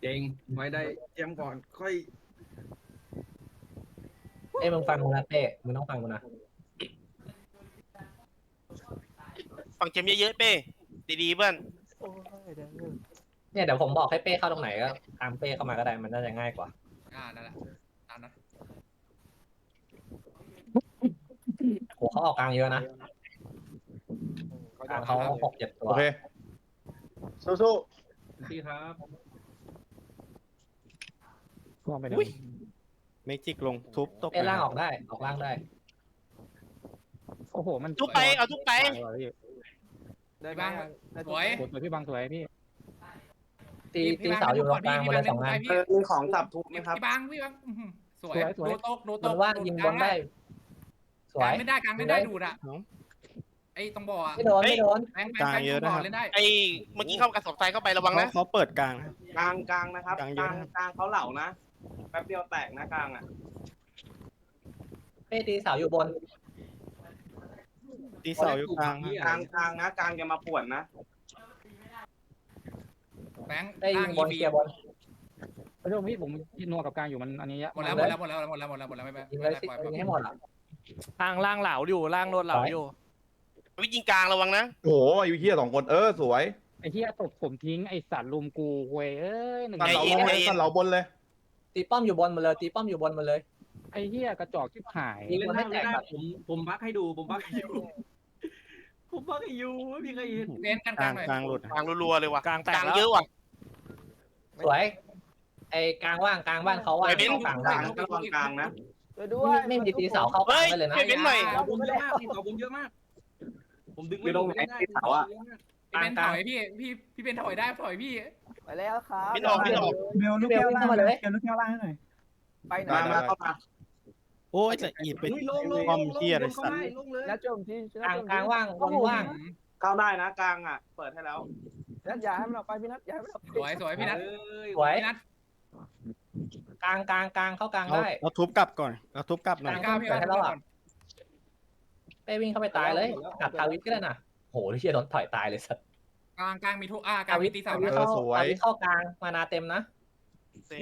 เก่งไว้ได้เตรียมก่อน ค่อยเอ้ยมึงฟังกูนะเป้มึงต้องฟังกูนะฟังเจมเยอะๆเป้ดีๆเพื่อนเนี่ยเดี๋ยวผมบอกให้เป้เข้าตรงไหนก็ตามเป้เข้ามาก็ได้มันน่าจะง่ายกว่า อ่านั่นแหละตามนั้นโหเขาออกกลางเยอะนะกลางเขาหกเจ็ดตัว โอเคสู้พี่ครับ อุ้ยเมจิกลงทุบตกเป้ล่างออกได้ ออกล่างได้ โอ้โห มันทุบไปเอาทุบไปพี่บังสวยสวยพี่บังสวยพี่ตีตีเสาอยู่ตรงกลางหมดเลยสองงานพี่ๆมีของสับทุบไหมครับ พี่บังพี่บังอื้อหือสวยโดตกโดบตกนว่างยิงบนได้ สกวลางย ไม่ได้กลางไม่ได้ดูดอะไอ้ต้องบอกอะไม่โดน ไม่โดน แบงค์แบงค์แบงค์ต้องบอกเล่นได้ไอ้เมื่อกี้เข้ากระสอบทรายเข้าไประวังเขานะเขาเปิดกลางนะ กลางกลางนะครับกลางกเยอะลางนะครับ กลางเขาเหล่านะแป๊บเดียวแตกนะกลางอะเป้ตีเสาอยู่บน ตีเสาอยู่กลางกลางกลางนะกลางจะมาป่วนนะแบงค์เป้ยิล่างงบนอีเคลียร์บน พระเจ้าพี่ผมนัวกับกลางอยู่มันอันนี้หมดแล้วหมดแล้วหมดแล้วหมดแล้วหมดแล้วหมดแล้วไม่ไม่ยิงเลไม่ยได้สิปล่อยยิงให้หมดอะล่างล่างเหลาอยู่ล่างโดนเหลาอยู่วิยิงกลางระวังนะโอ้โหไอ้เหี้ยสองคนเออสวยไอ้เหี้ยตกผมทิ้งไอ้สัตว์ลุมกูเว้ยเอ้ยหนึ่งตันเหล่าบนเลย ตันเหล่าบนเลยตีป้อมอยู่บนหมาเลย ตีป้อมอยู่บนหมาเลย ไอ้เหี้ยกระจอกชิบหายยิงเล่นบนได้ให้แตเล่กนได้แบบผมผมบักให้ดูผมบักให้ดูผมบักให้ยูไม่มีใครเห็นเล่นกันกกลาลางงหน่อยกลางหลุดกลางรัวๆเลยว่ะกลางแตกกลางแล้วเยอะว่ะ สวย ไอ้กลางว่างกลางบ้านเขาว่างไอ้เบ้นเข้ากลางกได้ลางระวังกลางนะไม่ไม่มีตีเสาเข้ากลาเฮ้งยได้เลยนะช่วยเบ้นหน่อยเสาผมเยอะมากเสาผมเยอะมาก ผมดึงไม่ลงไหนเสาอะพี่เป็นถอยพี่พี่พี่เป็นถอยได้ถอยพี่ ไปแล้วครับไม่ออกไม่ออก เบลลูกเบแก้ลววิ่งล่างเข้ามาเลยเบลลูกแก้วล่างให้หน่อยไปไหนมามาเข้ามาโอ้ยจะอีดไปลงลงคอมเฮียอะไรสัตว์ลงเลยนัดโจมที่กลางกลางว่างบนว่างเข้าได้นะกลางอะ เปิดให้แล้วนัดอย่าให้มันออกไปพี่นัดอย่าให้มันออกไปสวยสวยพี่นัทสวยพี่นัทกลางกลางกลางเข้ากลางเอาได้เอาทุบกลับก่อนเอาทุบกลับหน่อยกลางพี่นัทให้เราอะเป้วิ่งเข้าไปตายเลยกลับทาวิทก็ได้น่ะโหที่เชียโดนถอยตายเลยสัตว์ กลางกลางมีทุกอ่ากลางมีตีเสาทาวิทนะเข้าเออสวยทาวิทเข้ากลางมานาเต็มนะเซ่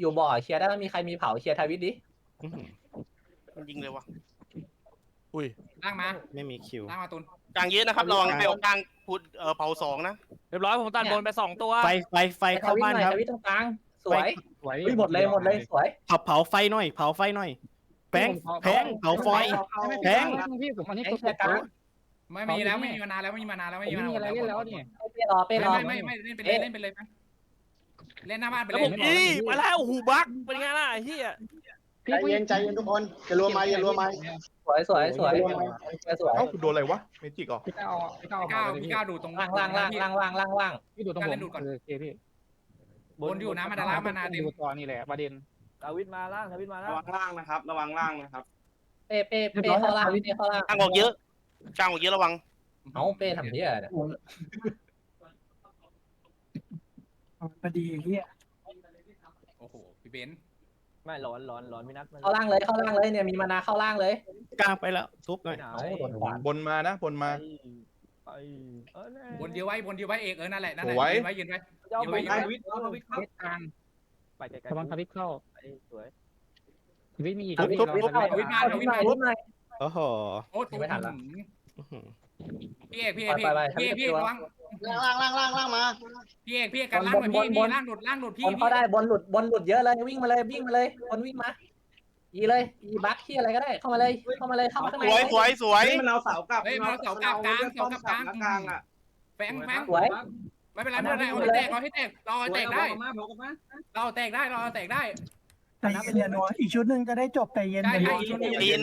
อยู่บ่อเคลียร์ได้แล้วมีใครมีเผาเคลียร์ทาวิทดิอื้อหือมันยิงเลยว่ะอุ้ย ล่างมาไม่มีคิว ล่างมาตุนกลางเยอะนะครับระวังไปออกกลางพูดเอ่อเผาสองนะเรียบร้อยผมตัดบนไปสองตัว ไฟไฟไฟเข้าบ้านครับทาวิทตรงกลางสวยสวยอุ้ยหมดเลยหมดเลยสวยเผาเผาไฟหน่อย เผาไฟหน่อย แพงแพงเผาไฟ แพง พี่ผมอันนี้ไอ้ตัวเชียร์กลาง ไม่มีแล้วไม่มีมานานแล้วไม่มีมานานแล้วผมไม่มีไม่มานานมีอะไรเล่นแล้วเนี่ยเป้รอเป้รอไม่ไม่ไม่เล่นไปเลยเล่นไปเลยเล่นหน้าบ้านไปแล้วเลผยมอีมาแล้วโอ้โหบักเป็นไงล่ะไอ้เฮียพี่ใจเย็นใจเย็นทุกคนอย่ารวมมาอย่ารวมมาสวยสวยสวยสวยเอ้าคุณโดนอะไรวะเมจิกเหรอพี่ก้าวพี่ก้าวพี่ก้าวพี่ก้าวดูตรงล่างล่างล่างล่างล่างล่างล่างพี่ดูตรงผมโอเคพี่บนอยู่นะมาดารามานาเต็มดูตัวนี่แหละประเด็นดาวิดมาล่างดาวิดมาล่าระงวังล่างนะครับ ระวังล่างนะครับ เป้เป้เป้เข้าล่างเป้เข้าล่างกลางออกเยอะ กลางออกเยอะระวัง เอาเป้ทำเหี้ยเนี่ยพอดีเฮียโอ้โห พี่เบนไม่ร้อนร้อนร้อนพี่นัดมันเข้าล่างเลยเข้าล่างเลยเนี่ยมีมานาเข้าล่างเลยกลางไปแล้วทุบหน่อย เอาโดนขวานบนมานะบนมา ไปเออแน่บนเดียวไว้บนเดียวไว้เอกเออนั่นแหละนั่นแหละสวยยืนไว้ยืนไว้ เจ้าอยู่ไปไว้ทวิตทวิตครับเล่นกลางไปไกลระวังทวิตเข้าไปสวยทวิตมีอีกทวิตทวิตเข้าทวิตมาทวิตมาทวิตมา โอ้โหโอ้ตุ้ไม่ทันละ อื้อหือพี่เอกพี่เอกพี่ไปไปพี่เอกพี่เอกระวังล่างล่างล่างล่างล่างมาพี่เอกพี่เอกกันล่างหน่อยพี่พี่ล่างหลุดล่างหลุดบพี่นเข้าได้บนหลุดบนหลุดเยอะเลยวิ่งมาเลยวิ่งมาเลยบนวิ่งมาอีเลยอีบัคที่อะไรก็ได้เข้ามาเลยเข้ามาเลยเข้ามาข้างสในวยสวยสวยเฮ้ยมันเอาเสากลับเฮ้ยมาเสากลางกลางเสากลางกลางกลางอะแฝงแฝงสวย ไม่เป็นไรไม่เป็นไรเอาให้แตกเอาให้แตกเราเอาแตกได้มาผมกับมาเราแตกได้เราแตกได้ ใจเย็นนัวอีกชุดหนึ่งจะได้จบใจเย็นได้ใจได้เย็นอีกชุดหนึงเย็น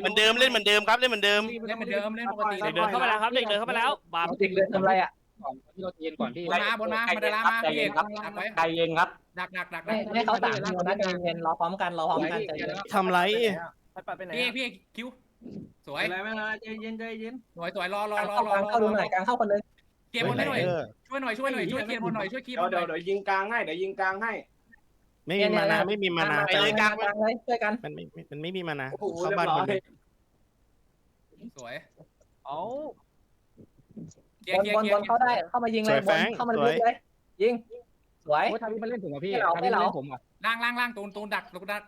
เหมือนเดิมเล่นเหมือนเดิมครับเล่นเหมือนเดิม เล่นเหมือนเดิมเล่นปกติเด็กเดินเข้าไปแล้วครับเด็กเดินเข้าไปแล้วบับเด็กเดินทำไรอะที่เราเย็นก่อนพี่บนมาบนมามาดารามาพี่เอกดักไว้ใจเย็นครับดักดักดักไม่ไม่เขาต่างคิวนะใจเย็นรอพร้อมกันรอพร้อมกันใจเย็นทำไรไปไปไปไหนพี่เอกพี่เอกคิวสวยอะไรไม่อะไรใจเย็นใจเย็นสวยสวยรอรอการรอเข้ารอกลางเข้าดูหน่อยกลางเข้าคนนึงเกียร์บนให้หน่อยเออช่วยหน่อยช่วยหน่อยช่วยเกียร์บนหน่อยช่วยเกียร์บเดี๋ยวนหน่เดี๋ยอวยเดี๋ยวยิงกลางให้เดี๋ยวยิงกลางให้ ไม่มีมานาไม่มีมานาไปเลยกลางกลางเลยช่วยกัน มันไม่มันไม่มีมานาโอ้โหเข้าบ้านเรียบร้อยคนเดียวสวยเอาเกียบร์นเกียร์บนเกียร์บนเข้าได้ เข้ามายิงเลยบนเข้ามาลุกเลย ยิง สวยโอ้ยทาวิทมันเล่นผมอะพี่ไม่เหรอทาไม่วิทเหรอเล่นผมอะล่างล่างล่างตูนตูนดักตูนดัก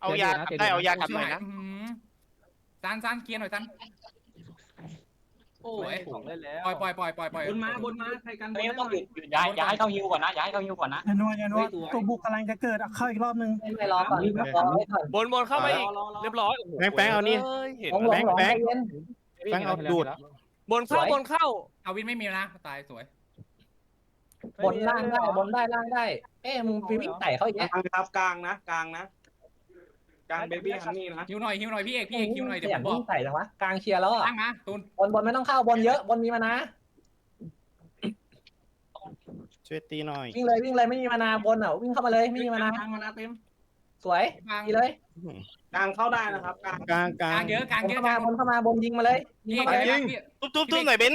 เอายาเดี๋ยวได้เดี๋ยวเอายากลับหน่อยนะอื้อหือซันซันเคลียร์หน่อยซัน โอ้สวยยของได้แล้วปล่อยปล่อยปล่อยปล่อยปล่อยบนมาบนมาใครกันบนไม่ได้ต้องหหน่ยุอยดหยุดย้ายย้ายเข้าฮิวก่อนนะย้ายเข้าฮิวก่อนนะอย่านัวอย่านัวสวยตัวบุกกำลังจะเกิดอะเข้าอีกรอบนึงไม่รอก่อนรอไว้ก่อนบนบนเข้ามาอีกรอรอเรียบร้อยโอ้โหแป้งแป้งเอานี่ยเห็นหลงหลแล้วงหลงแบงค์ใจเย็นแป้งเอาดูดบนเข้าสวยบนเข้าเอาวินไม่มีนะตายสวยบนล่างได้บนได้ล่างได้ เอ๊ะมึงไปวิ่งไต่เขาอีกกแล้ลางครับกลางนะกลางนะ กลางเบบี้ฮันนี่นะฮิวหน่อยฮิวหน่อยพี่เอกพี่เอกฮิวหน่อยเดี๋ยวขผยันมบอวิ่กงไต่จังวะกลางเคลียร์แล้วอะล่างมาตูนบนบนไม่ต้องเข้าบนเยอะบนมีมานะช่วยตีหน่อยวิ่งเลยวิ่งเลยไม่มีมานาบนอะวิ่งเข้ามาเลยไม่มีมานาทางมานาเต็มสวยกลางดีเลยกลางเข้าได้นะครับกลางกลางกกลาลางงเยอะกลางบนเยอะเข้ากมาลางบนเข้ามาบนยิงมาเลยยิพี่งเอกเข้ามาเลยพี่ ทุบทุบทุบหน่อยเบน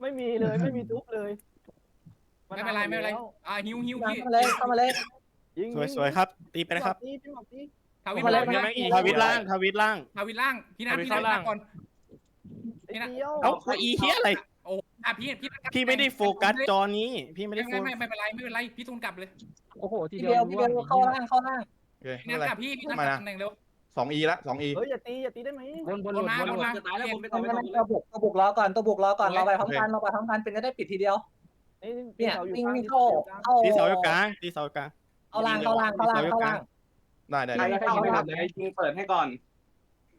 ไม่มีเลยไม่มีทุบเลยไม่เป็นไรไม่เป็นไร อ่าฮิวฮิวเข้าพี่มาเลยเข้ามาเลยสวยสวยครับ ตีไปเลยครับพี่พี่หมอกพี่ ทาวินเข้ามาเลยบนยังไม่อีกทาวิทล่างทาวิทล่างทาวินล่างพี่นัททาวินพี่นัทเข้าล่างก่อนไอ้เดียวเอ้าอีเฮียอะไรโอ้อะพี่พี่นัทพี่ไม่ได้โฟกัสจอนี้ พี่ไม่ได้ไม่โฟไม่ไม่เป็นไรไม่เป็นไรพี่ตูนกลับเลยโอ้โหทีทีเดีเดียยววทีเดียวเข้าล่างเข้าล่างพี่นัทกลับพี่พี่นัทกลับตำแหน่งเร็วสองอีละสองอีเฮ้ยอย่าตีอย่าตีได้ไหมบนบนบหลุนดมาบนหลุดบนมาจะตายแล้วผมไปไม่ต่อไปไม่ต่อไม่ตัวบุกตัวบุกรอก่อนตัวบุกรอก่อนเราไปพร้อมกันเราไปพร้อมกันเป็นจะได้ปิดทีเดียวนี่เนี่ยสาอยู่วิ่งกลวิ่งเข้าเข้าตีเสาอยู่กลางตีเสาอยู่กลางเข้าล่างเข้าล่างเข้าล่างเข้าล่าง ได้ได้ได้เข้าไม่หมดเลยยิงเปิดให้ก่อน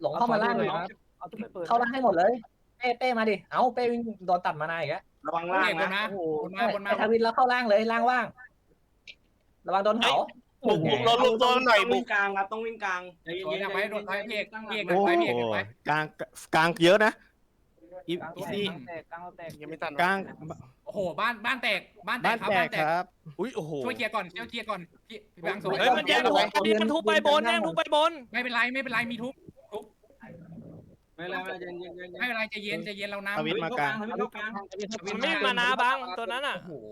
หลงเข้ามาล่างเลยเอาตัวไปเปิดเข้าล่างให้หมดเลย เป้เป้มาดิ เอ้าเป้วิ่งโดนตัดมานาอีกแล้วระวังพี่ล่างเอกบนนะมาโอ้โหบนมาบนมาไอ้ทวินแล้วเข้าล่างเลยล่างว่าง ระวังโดนเผาบุกบุกรอลูกตัวหน่อยต้องบุวิ่กงกลางครับต้องวิ่งกลางใจเย็สวยนดักๆไว้โดนไว้พี่เอกตั้งหลัพี่เอกกดัโอ้กไว้โหพี่เอกดักไว้กลางกลางเยอะนะ อีกลางอีแตซี่กกลางแตกกลางเราแตกยังไม่ตันกลางโอ้โห บ้าน บ้านแตก บ้านแตบ้ากนครับ แตบ้ากนแตคกรับ อุ้ยโอ้โห ช่วยเคลียร์ก่อนช่วยเคลียร์ก่อนพี่พี่บางสวยเฮ้ยมันแย่งทุบอันนี้มันทุบไปบนแย่งทุบไปบน ไม่เป็นไร ไม่เป็นไร มีทุบไม่เป็นไรไม่เป็นไรเย็นๆเย็นๆไม่เป็นไรใจเย็นใจเย็นเราทวิน้ำตมากลาง ทวิตเข้ากลางมันไม่มีมานาบังตัวนั้นอะ โอ้โห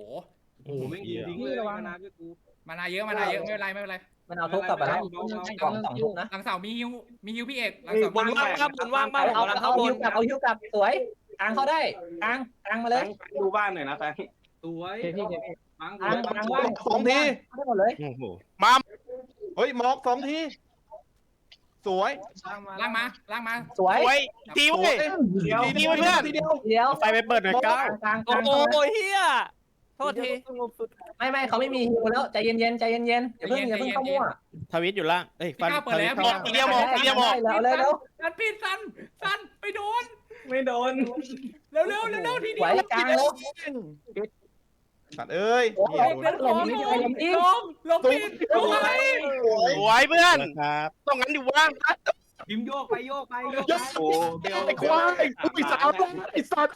โอ้โหไม่ยิงทิ้งเลยมานาด้วยกู มานาเยอะมานาเยอะไม่เป็นไรไม่เป็นไรมันเอาทุบกลับไปแล้วกล่องสองทุบนะหลังเสามีฮิวมีฮิวพี่เอกหลังเสาบนว่างครับบนว่างบ้างเอากำลังเอาเข้าบฮินวกลับเอาฮิวกลับสวยกลางเข้าได้กลางกลางมาเลยดูบ้านหน่อยนะแฟนสวยเคพี่เคพี่ฟังกลางกลางว่างสองทีได้หมดเลยโอ้โหเฮ้ยมอกสองทีสวยล่างมาล่างมา สวยไว้ทีสวเว้ยยเดียวทีเว้ยเพื่อนทีเดียวเดียวไฟไปเปิดหน่อยก้าวกลางกโอ้ลางโหเฮีย โทษทีสงบสุดไม่ไม่เขาไม่มีฮิวแล้วใจเย็นๆใจเย็นๆอย่าเพิ่งอย่าเพิ่งเข้ามั่วทวิตอยู่ล่างเอ้ยฟันทวิตเข้าล่างทีเดียวมองทีเดียวมองแล้วเลยแล้วสันพี่สันสันไปโดนไม่โดนเร็วเร็วเร็วเร็วทีไหเดีวยวกลางแล้วสัตว์เอ้ยโอ้โหเหี้ยโดนลงนี่ลงนี่ลงลงผิดลงอะไรสวยเพื่อนครับต้องงั้นดิวะพิมโยกไปโยกไปโยกไปโอ้เบลไอ้ควายไอ้สาวไอ้สัตว์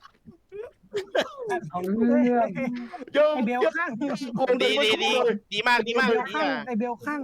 เอาเรื่องเยอะไอเบลข้างดีดีดีดีมากดีไอมากเบลดีข้างมากไอเบลข้าง